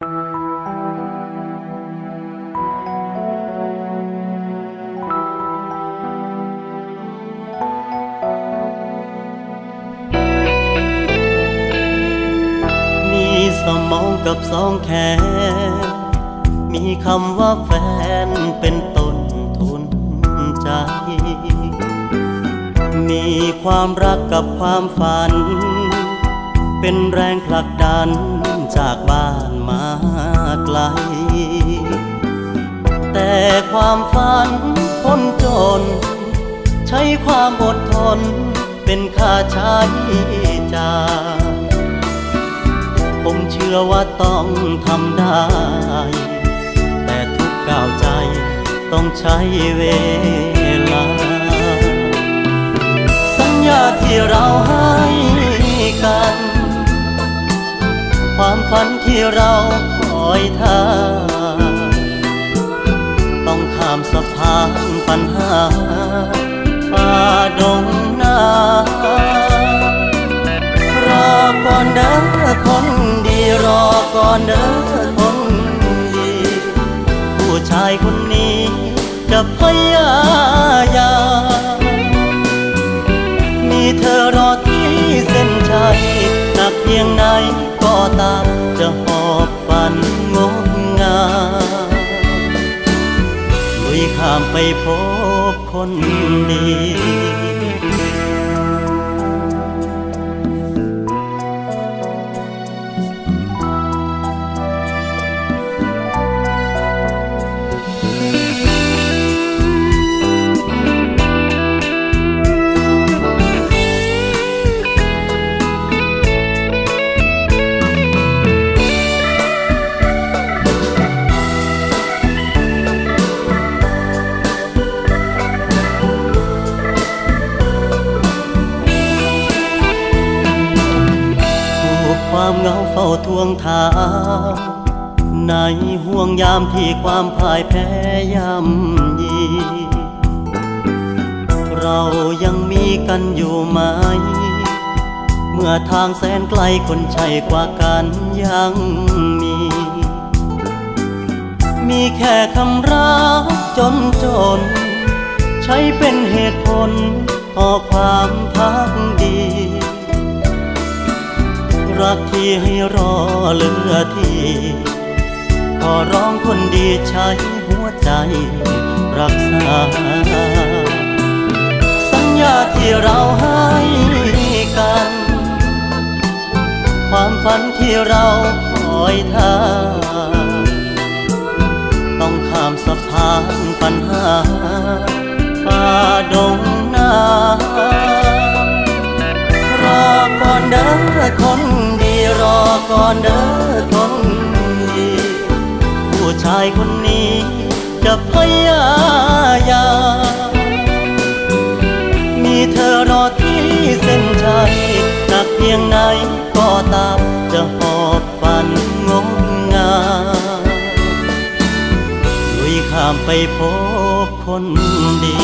มีสมองกับสองแขน มีคำว่าแฟนเป็นต้นทุนใจ มีความรักกับความฝัน เป็นแรงผลักดัน จากบ้านมาไกล แต่ความฝันคนจน ใช้ความอดทนเป็นค่าใช้จ่ายผมเชื่อว่าต้องทำได้ แต่ทุกก้าวใจต้องใช้เวลา สัญญาที่เรา ฝันที่เราคอยท่า ต้องข้ามสะพานปัญหาฝ่าดงนารอก่อนเด้อคนดีรอก่อนเด้อคนดีผู้ชายคนนี้จะพยายาม ยข้ามไปพบคนดี เฝ้าทวงถามในห่วงยามที่ความพ่ายแพ้ย่ำยี เรายังมีกันอยู่ไหม เมื่อทางแสนไกลคนใช่กว่ากันยังมี มีแค่คำรักจนจน ใช้เป็นเหตุผลต่อความพักดี รักที่ให้รอเหลือที่ขอร้องคนดีใช้หัวใจรักษา สัญญาที่เราให้กัน ความฝันที่เราคอยท่าง ก่อนเด้อคนดีผู้ชายคนนี้จะพยายามมีเธอรอที่เส้นชัยหนักเพียงไหนก็ตามจะหอบฝันงดงามลุยข้ามไปพบคนดี